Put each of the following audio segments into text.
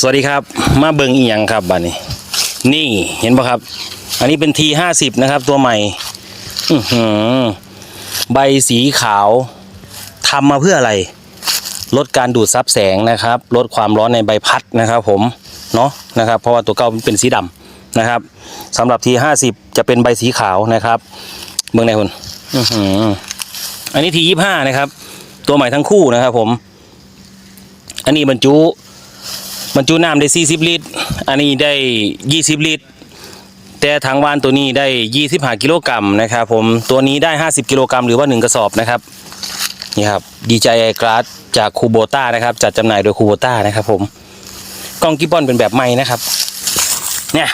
สวัสดีครับ มาเบิงอีหยังครับบัดนี้ นี่เห็นปะครับ อันนี้เป็นทีห้าสิบนะครับ ตัวใหม่ใบสีขาวทำมาเพื่ออะไร ลดการดูดซับแสงนะครับ ลดความร้อนในใบพัดนะครับ ผมเนาะนะครับ เพราะว่าตัวเก่าเป็นสีดำนะครับสำหรับทีห้าสิบจะเป็นใบสีขาวนะครับ เบื้องในคุณอันนี้ทียี่ห้านะครับ ตัวใหม่ทั้งคู่นะครับ ผม อันนี้บรรจุ บรรจุน้ำได้ 40 ลิตร อันนี้ได้ 20 ลิตร แต่ทางวานตัวนี้ได้ 25 กิโลกรัมนะครับผม ตัวนี้ได้ 50 กิโลกรัมหรือว่า 1 กระสอบนะครับ นี่ครับดีใจไอกราสจากคูโบต้านะครับ จัดจำหน่ายโดยคูโบต้านะครับผมกล้องกิบบอนเป็นแบบใหม่นะครับ เนี่ย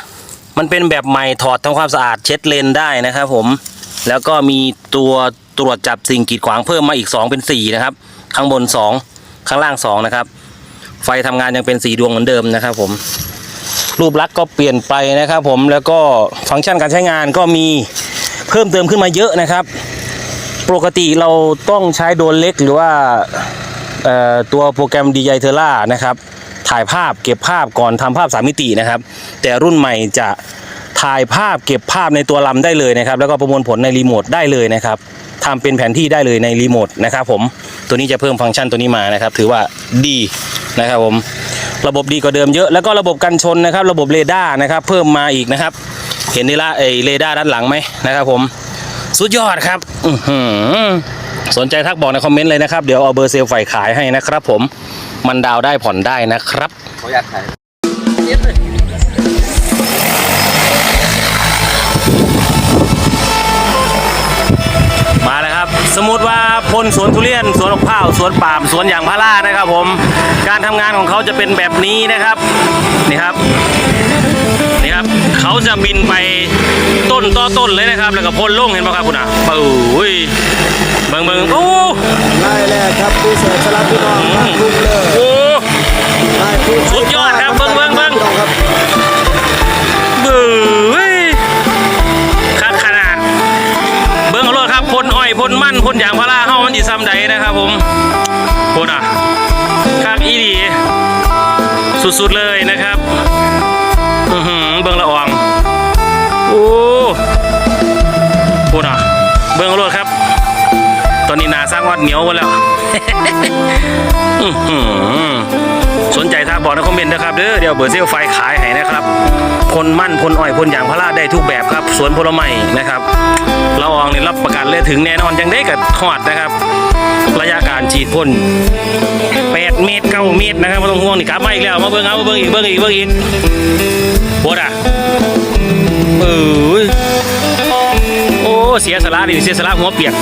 มันเป็นแบบใหม่ถอดทำความสะอาดเช็ดเลนได้นะครับผม แล้วก็มีตัวตรวจจับสิ่งกีดขวางเพิ่มมาอีก 2 เป็น 4 นะครับ ข้างบน 2 ข้างล่าง 2 นะครับ ไฟทำงานยังเป็นสีดวงเหมือนเดิมนะครับผม รูปลักษณ์ก็เปลี่ยนไปนะครับผมแล้วก็ฟังก์ชันการใช้งานก็มีเพิ่มเติมขึ้นมาเยอะนะครับ ปกติเราต้องใช้โดนเล็กหรือว่าตัวโปรแกรม DJI t e r r a นะครับ ถ่ายภาพเก็บภาพก่อนทำภาพสามมิตินะครับ แต่รุ่นใหม่จะถ่ายภาพเก็บภาพในตัวลำได้เลยนะครับ แล้วก็ประมวลผลในรีโมทได้เลยนะครับทำเป็นแผนที่ได้เลยในรีโมทนะครับผมตัวนี้จะเพิ่มฟังก์ชันตัวนี้มานะครับ ถือว่าดี นะครับผมระบบดีกว่าเดิมเยอะแล้วก็ระบบกันชนนะครับ ระบบเรดาร์นะครับ เพิ่มมาอีกนะครับ เห็นนี่ละไอเรดาร์ด้านหลังไหมนะครับ ผมสุดยอดครับอื้อหือสนใจทักบอกในคอมเมนต์เลยนะครับเดี๋ยวเอาเบอร์เซลล์ไฟขายให้นะครับ ผมมันดาวน์ได้ผ่อนได้นะครับเขาอยากขายมาแล้วครับ สมมติว่า พลสวนทุเรียน สวนมะพร้าว สวนปาล์มสวนยางพารานะครับ ผม การทำงานของเขาจะเป็นแบบนี้นะครับ นี่ครับ นี่ครับ เขาจะบินไปต้นต่อต้นเลยนะครับ แล้วก็พ่นลงเห็นไหมครับคุณอะปุ้ยเบิ่งเบิ่งโอ้ไล่แรกครับผู้เสพสลับพี่น้องมาคุ้มเลยโหไล่ผู้สุดยอดครับเบิ่งเบิ่งเบิ่งพี่น้องครับบุ้ยคักขนาด เบิ่งเอาโลดครับพ่นอ้อยพ่นมันพ่นยาง อีดีสุดๆเลยนะครับอือหือเบิ้งละออง โอ้พูดอะเบิ้งเอาโลดครับ ตอนนี้นาสร้างวัดเหนียวหมดแล้วอือหือ สนใจทักบอกในคอมเมนต์นะครับเด้อเดี๋ยวเบอร์เซลไฟขายให้นะครับพ่นมั่นพ่นอ้อยพ่นยางพาราได้ทุกแบบครับ สวนผลไม้นะครับเราอองนี่รับประกันเลยถึงแน่นอนยังได้กับขอดนะครับ ระยะการฉีดพ่น8เมตร9เมตรนะครับไม่ต้องห่วงนี่กลับมาอีกแล้วมาเบิ่งเอามาเบิ่งอีกเบิ่งอีกเบิ่งอีกโบดอะเออโอ้เสียสละดิเสียสละหัวเปียก